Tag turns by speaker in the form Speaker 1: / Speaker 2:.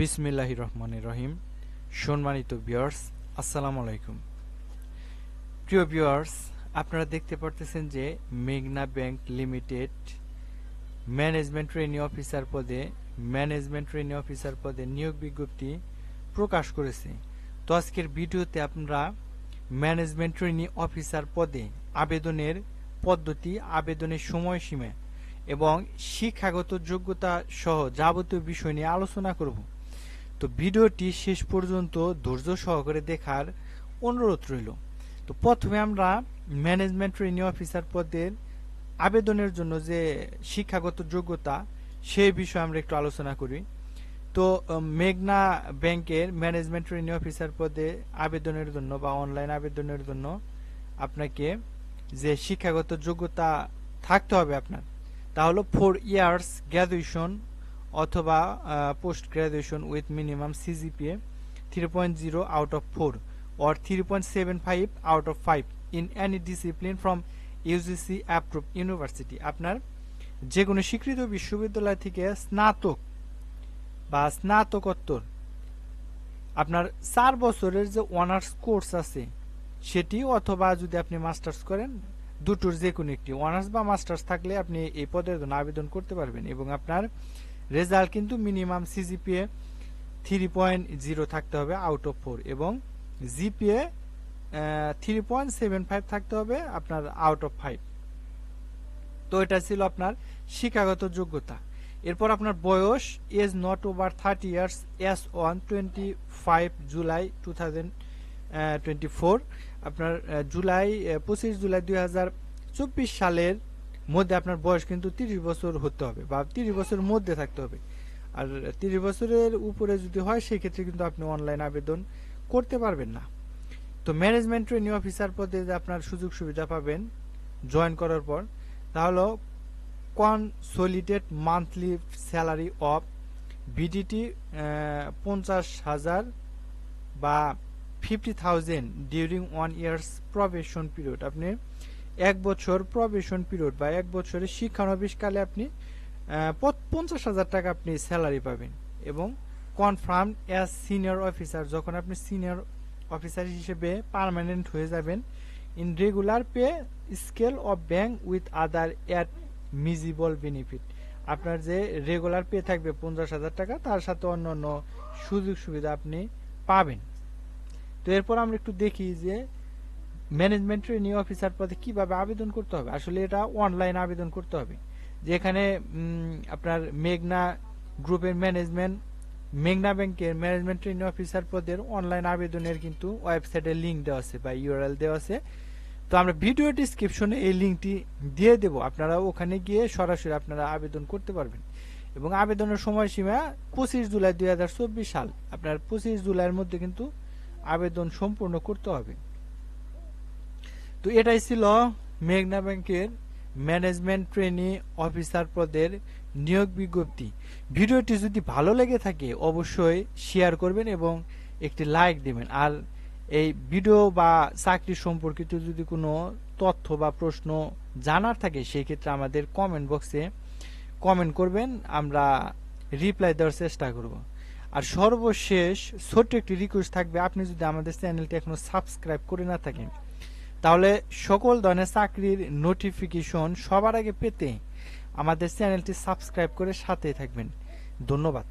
Speaker 1: বিসমিল্লাহ রহমান রহিম। সম্মানিত বিয়ার্স আসসালামু আলাইকুম। প্রিয় বিয়ার্স আপনারা দেখতে পারতেছেন যে মেঘনা bank limited management training officer পদে, ম্যানেজমেন্ট ট্রেনিং অফিসার পদে নিয়োগ বিজ্ঞপ্তি প্রকাশ করেছে। তো আজকের ভিডিওতে আপনারা ম্যানেজমেন্ট ট্রেনিং অফিসার পদে আবেদনের পদ্ধতি, আবেদনের সময়সীমা এবং শিক্ষাগত যোগ্যতা সহ যাবতীয় বিষয় নিয়ে আলোচনা করব। তো ভিডিওটি শেষ পর্যন্ত ধৈর্য সহকারে দেখার অনুরোধ রইল। তো প্রথমে আমরা ম্যানেজমেন্ট ট্রেনিং অফিসার পদের আবেদনের জন্য যে শিক্ষাগত যোগ্যতা, সেই বিষয়ে আমরা একটু আলোচনা করি। তো মেঘনা ব্যাংকের ম্যানেজমেন্ট ট্রেনিং অফিসার পদে আবেদনের জন্য বা অনলাইন আবেদনের জন্য আপনাকে যে শিক্ষাগত যোগ্যতা থাকতে হবে আপনার, তা হলো ফোর ইয়ার্স গ্র্যাজুয়েশন অথবা post graduation with minimum CGPA three point zero out of four or 3.75 out of 5 in any discipline from UGC approve university আপনার যে কোনো স্বীকৃত বিশ্ববিদ্যালয় থেকে স্নাতক বা স্নাতকোত্তর, আপনার চার বছরের যে অনার্স কোর্স আছে, সেটি অথবা যদি আপনি মাস্টার্স করেন, দুটোর যে কোনো একটি অনার্স বা মাস্টার্স থাকলে আপনি এই পদের জন্য আবেদন করতে পারবেন এবং আপনার রেজাল্ট কিন্তু minimum CGPA three point zero থাকতে হবে আউট অফ ফোর এবং GPA three point seven five থাকতে হবে আপনার আউট অফ ফাইভ তো এটা ছিল আপনার শিক্ষাগত যোগ্যতা। এরপর আপনার বয়স age not over thirty years as one twenty five July two thousand twenty four আপনার জুলাই পঁচিশ জুলাই দুই হাজার চব্বিশ সালের মধ্যে আপনার বয়স কিন্তু তিরিশ বছর হতে হবে বা তিরিশ বছরের মধ্যে থাকতে হবে। আর তিরিশ বছরের উপরে যদি হয় সেই ক্ষেত্রে কিন্তু আপনি অনলাইন আবেদন করতে পারবেন না। তো ম্যানেজমেন্ট ট্রেনিং অফিসার পদে যে আপনার সুযোগ সুবিধা পাবেন জয়েন করার পর তাহলে consolidated monthly salary of BDT পঞ্চাশ হাজার বা fifty thousand during one years probation period আপনি এক বছর প্রবেশন পিরিয়ড বা এক বছরের শিক্ষানবিশকালে আপনি পঞ্চাশ হাজার টাকা আপনি স্যালারি পাবেন এবং কনফার্ম অ্যাজ সিনিয়র অফিসার যখন আপনি সিনিয়র অফিসার হিসেবে পার্মানেন্ট হয়ে যাবেন in regular pay scale of bank with other admissible benefit আপনার যে রেগুলার পে থাকবে পঞ্চাশ হাজার টাকা, তার সাথে অন্য অন্য সুযোগ সুবিধা আপনি পাবেন। তো এরপর আমরা একটু দেখি যে ম্যানেজমেন্ট ট্রেনিং অফিসার পদে কীভাবে আবেদন করতে হবে? আসলে এটা অনলাইন আবেদন করতে হবে। যেখানে আপনার মেঘনা গ্রুপের ম্যানেজমেন্ট, মেঘনা ব্যাংকের ম্যানেজমেন্ট ট্রেনিং অফিসার পদের অনলাইন আবেদনের কিন্তু ওয়েবসাইটে লিংক দেওয়া আছে বা ইউআরএল দেওয়া আছে। তো আমরা ভিডিও ডিসক্রিপশনে এই লিঙ্কটি দিয়ে দেব। আপনারা ওখানে গিয়ে সরাসরি আপনারা আবেদন করতে পারবেন। এবং আবেদনের সময়সীমা পঁচিশ জুলাই দুই হাজার চব্বিশ সাল। আপনার পঁচিশ জুলাইয়ের মধ্যে কিন্তু আবেদন সম্পূর্ণ করতে হবে। তো এটাই ছিল মেঘনা ব্যাংকের ম্যানেজমেন্ট ট্রেনি অফিসার পদের নিয়োগ বিজ্ঞপ্তি। ভিডিওটি যদি ভালো লেগে থাকে, অবশ্যই শেয়ার করবেন এবং একটি লাইক দিবেন। আর এই ভিডিও বা চাকরি সম্পর্কিত যদি কোনো তথ্য বা প্রশ্ন জানার থাকে, সেই ক্ষেত্রে আমাদের কমেন্ট বক্সে কমেন্ট করবেন। আমরা রিপ্লাই দেওয়ার চেষ্টা করব। আর সর্বশেষ ছোট্ট একটি রিকোয়েস্ট থাকবে। আপনি যদি আমাদের চ্যানেলটি এখনও সাবস্ক্রাইব করে না থাকেন তাহলে সকল ধরনের চাকরির নোটিফিকেশন সবার আগে পেতে আমাদের চ্যানেলটি সাবস্ক্রাইব করে সাথে থাকবেন। ধন্যবাদ।